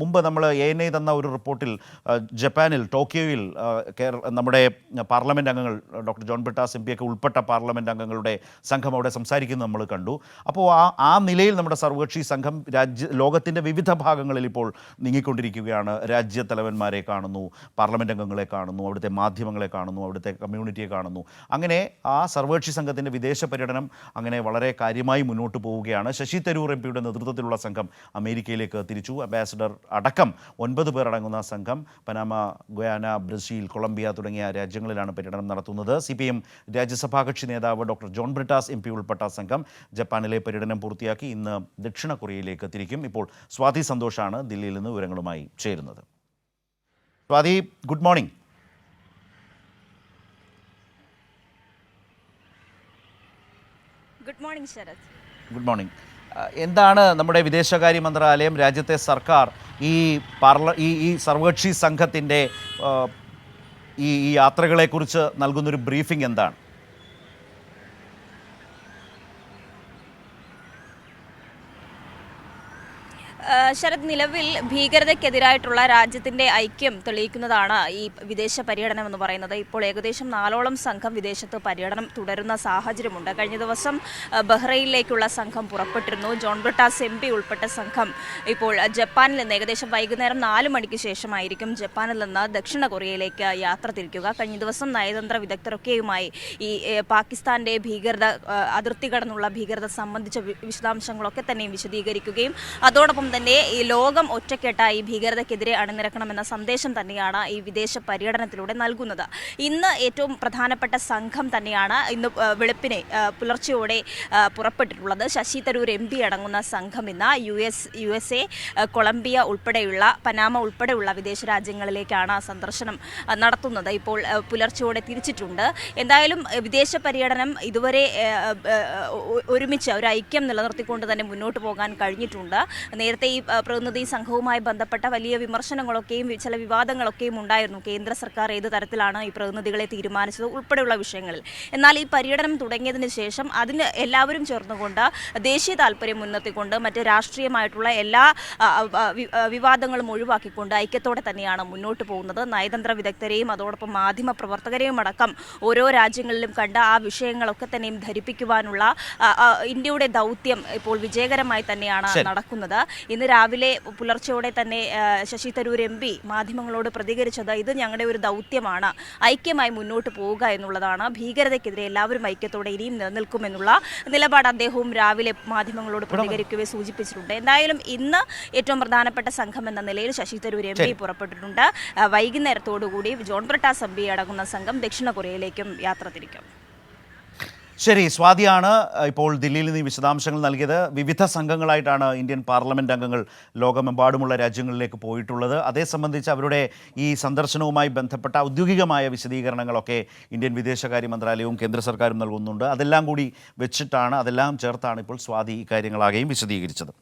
മുമ്പ് നമ്മൾ A N I തന്ന ഒരു റിപ്പോർട്ടിൽ ജപ്പാനിൽ ടോക്കിയോയിൽ നമ്മുടെ പാർലമെന്റ് അംഗങ്ങൾ ഡോക്ടർ ജോൺ ബിട്ടാസ് എം ഒക്കെ ഉൾപ്പെട്ട പാർലമെന്റ് അംഗങ്ങളുടെ സംഘം അവിടെ സംസാരിക്കുന്നത് നമ്മൾ കണ്ടു. അപ്പോൾ ആ ആ നിലയിൽ നമ്മുടെ സർവകക്ഷി സംഘം രാജ്യ ലോകത്തിന്റെ വിവിധ ഭാഗങ്ങളിൽ ഇപ്പോൾ നീങ്ങിക്കൊണ്ടിരിക്കുകയാണ്. രാജ്യത്തലവന്മാരെ കാണുന്നു പാർലമെന്റ് അംഗങ്ങളെ കാണുന്നു അവിടുത്തെ മാധ്യമങ്ങളെ കാണുന്നു അവിടുത്തെ കമ്മ്യൂണിറ്റിയെ കാണുന്നു. അങ്ങനെ ആ സർവകക്ഷി സംഘത്തിന്റെ വിദേശ പര്യടനം അങ്ങനെ വളരെ കാര്യമായി മുന്നോട്ട് പോവുകയാണ്. ശശി തരൂർ എം പിയുടെ നേതൃത്വത്തിലുള്ള സംഘം അമേരിക്കയിലേക്ക് തിരിച്ചു. അംബാസഡർ അടക്കം ഒൻപത് പേർ അടങ്ങുന്ന സംഘം പനാമ ഗുയാന ബ്രസീൽ കൊളംബിയ തുടങ്ങിയ രാജ്യങ്ങളിലാണ് പര്യടനം നടത്തുന്നത്. സി പി എം രാജ്യസഭാ കക്ഷി നേതാവ് doctor John Brittas M P ഉൾപ്പെട്ട സംഘം ജപ്പാനിലെ പര്യടനം പൂർത്തിയാക്കി ഇന്ന് ദക്ഷിണ കൊറിയയിലേക്ക് തിരിക്കും ഇപ്പോൾ സ്വാതി സന്തോഷാണ് ദില്ലിയിൽ നിന്ന് വിവരങ്ങളുമായി ചേരുന്നത്. Swathi good morning. Good morning Sarath. Good morning. എന്താണ് നമ്മുടെ വിദേശകാര്യ മന്ത്രാലയം രാജ്യത്തെ സർക്കാർ ഈ പാർല ഈ ഈ സർവകക്ഷി സംഘത്തിന്റെ ഈ യാത്രകളെക്കുറിച്ച് നൽകുന്നൊരു ബ്രീഫിംഗ് എന്താണ്? ശരത് നിലവിൽ ഭീകരതയ്ക്കെതിരായിട്ടുള്ള രാജ്യത്തിന്റെ ഐക്യം തെളിയിക്കുന്നതാണ് ഈ വിദേശ പര്യടനം എന്ന് പറയുന്നത്. ഇപ്പോൾ ഏകദേശം നാലോളം സംഘം വിദേശത്ത് പര്യടനം തുടരുന്ന സാഹചര്യമുണ്ട്. കഴിഞ്ഞ ദിവസം ബഹ്റൈനിലേക്കുള്ള സംഘം പുറപ്പെട്ടിരുന്നു. ജോൺ ബ്രിട്ടാസ് എം പി ഉൾപ്പെട്ട സംഘം ഇപ്പോൾ ജപ്പാനിൽ നിന്ന് ഏകദേശം വൈകുന്നേരം നാല് മണിക്ക് ശേഷമായിരിക്കും ജപ്പാനിൽ നിന്ന് ദക്ഷിണ കൊറിയയിലേക്ക് യാത്ര തിരിക്കുക. കഴിഞ്ഞ ദിവസം നയതന്ത്ര വിദഗ്ധരൊക്കെയുമായി ഈ പാകിസ്ഥാന്റെ ഭീകരത അതിർത്തി കടന്നുള്ള ഭീകരത സംബന്ധിച്ച വിശദാംശങ്ങളൊക്കെ തന്നെയും വിശദീകരിക്കുകയും അതോടൊപ്പം തന്നെ ഈ ലോകം ഒറ്റക്കെട്ടായി ഭീകരതയ്ക്കെതിരെ അണിനിരക്കണമെന്ന സന്ദേശം തന്നെയാണ് ഈ വിദേശ പര്യടനത്തിലൂടെ നൽകുന്നത്. ഇന്ന് ഏറ്റവും പ്രധാനപ്പെട്ട സംഘം തന്നെയാണ് ഇന്ന് വെളുപ്പിനെ പുലർച്ചെയോടെ പുറപ്പെട്ടിട്ടുള്ളത്. ശശി തരൂർ എം പി അടങ്ങുന്ന സംഘം ഇന്ന് U S U S A Colombia ഉൾപ്പെടെയുള്ള പനാമ ഉൾപ്പെടെയുള്ള വിദേശ രാജ്യങ്ങളിലേക്കാണ് സന്ദർശനം നടത്തുന്നത്. ഇപ്പോൾ പുലർച്ചെയോടെ തിരിച്ചിട്ടുണ്ട്. എന്തായാലും വിദേശ പര്യടനം ഇതുവരെ ഒരുമിച്ച് ഒരു ഐക്യം നിലനിർത്തിക്കൊണ്ട് തന്നെ മുന്നോട്ട് പോകാൻ കഴിഞ്ഞിട്ടുണ്ട്. നേരത്തെ ഈ ആ, പ്രതിനിധി സംഘവുമായി ബന്ധപ്പെട്ട വലിയ വിമർശനങ്ങളൊക്കെയും ചില വിവാദങ്ങളൊക്കെയും ഉണ്ടായിരുന്നു. കേന്ദ്ര സർക്കാർ ഏത് തരത്തിലാണ് ഈ പ്രതിനിധികളെ തീരുമാനിച്ചത് ഉൾപ്പെടെയുള്ള വിഷയങ്ങളിൽ. എന്നാൽ ഈ പര്യടനം തുടങ്ങിയതിന് ശേഷം അതിന് എല്ലാവരും ചേർന്നുകൊണ്ട് ദേശീയ താല്പര്യം മുൻനിർത്തിക്കൊണ്ട് മറ്റ് രാഷ്ട്രീയമായിട്ടുള്ള എല്ലാ വിവാദങ്ങളും ഒഴിവാക്കിക്കൊണ്ട് ഐക്യത്തോടെ തന്നെയാണ് മുന്നോട്ട് പോകുന്നത്. നയതന്ത്ര വിദഗ്ധരെയും അതോടൊപ്പം മാധ്യമ പ്രവർത്തകരെയും അടക്കം ഓരോ രാജ്യങ്ങളിലും കണ്ട ആ വിഷയങ്ങളൊക്കെ തന്നെയും ധരിപ്പിക്കുവാനുള്ള ഇന്ത്യയുടെ ദൗത്യം ഇപ്പോൾ വിജയകരമായി തന്നെയാണ് നടക്കുന്നത്. ഇന്ന് രാവിലെ പുലർച്ചെയോടെ തന്നെ ശശി തരൂർ എം പി മാധ്യമങ്ങളോട് പ്രതികരിച്ചത് ഇത് ഞങ്ങളുടെ ഒരു ദൗത്യമാണ്. ഐക്യമായി മുന്നോട്ട് പോവുക എന്നുള്ളതാണ്. ഭീകരതയ്ക്കെതിരെ എല്ലാവരും ഐക്യത്തോടെ ഇനിയും നിലനിൽക്കുമെന്നുള്ള നിലപാട് അദ്ദേഹവും രാവിലെ മാധ്യമങ്ങളോട് പ്രതികരിക്കുകയും സൂചിപ്പിച്ചിട്ടുണ്ട്. എന്തായാലും ഇന്ന് ഏറ്റവും പ്രധാനപ്പെട്ട സംഘം എന്ന നിലയിൽ ശശി തരൂർ എം പി പുറപ്പെട്ടിട്ടുണ്ട്. വൈകുന്നേരത്തോടുകൂടി ജോൺ ബ്രട്ടാസ് എം പി അടങ്ങുന്ന സംഘം ദക്ഷിണ കൊറിയയിലേക്കും യാത്ര തിരിക്കും. ശരി സ്വാതിയാണ് ഇപ്പോൾ ദില്ലിയിൽ നിന്ന് വിശദാംശങ്ങൾ നൽകിയത്. വിവിധ സംഘങ്ങളായിട്ടാണ് ഇന്ത്യൻ പാർലമെന്റ് അംഗങ്ങൾ ലോകമെമ്പാടുമുള്ള രാജ്യങ്ങളിലേക്ക് പോയിട്ടുള്ളത്. അതേ സംബന്ധിച്ച് അവരുടെ ഈ സന്ദർശനവുമായി ബന്ധപ്പെട്ട ഔദ്യോഗികമായ വിശദീകരണങ്ങളൊക്കെ ഇന്ത്യൻ വിദേശകാര്യ മന്ത്രാലയവും കേന്ദ്ര സർക്കാരും നൽകുന്നുണ്ട്. അതെല്ലാം കൂടി വെച്ചിട്ടാണ് അതെല്ലാം ചേർത്താണ് ഇപ്പോൾ സ്വാതി ഈ കാര്യങ്ങളാകെയും വിശദീകരിച്ചത്.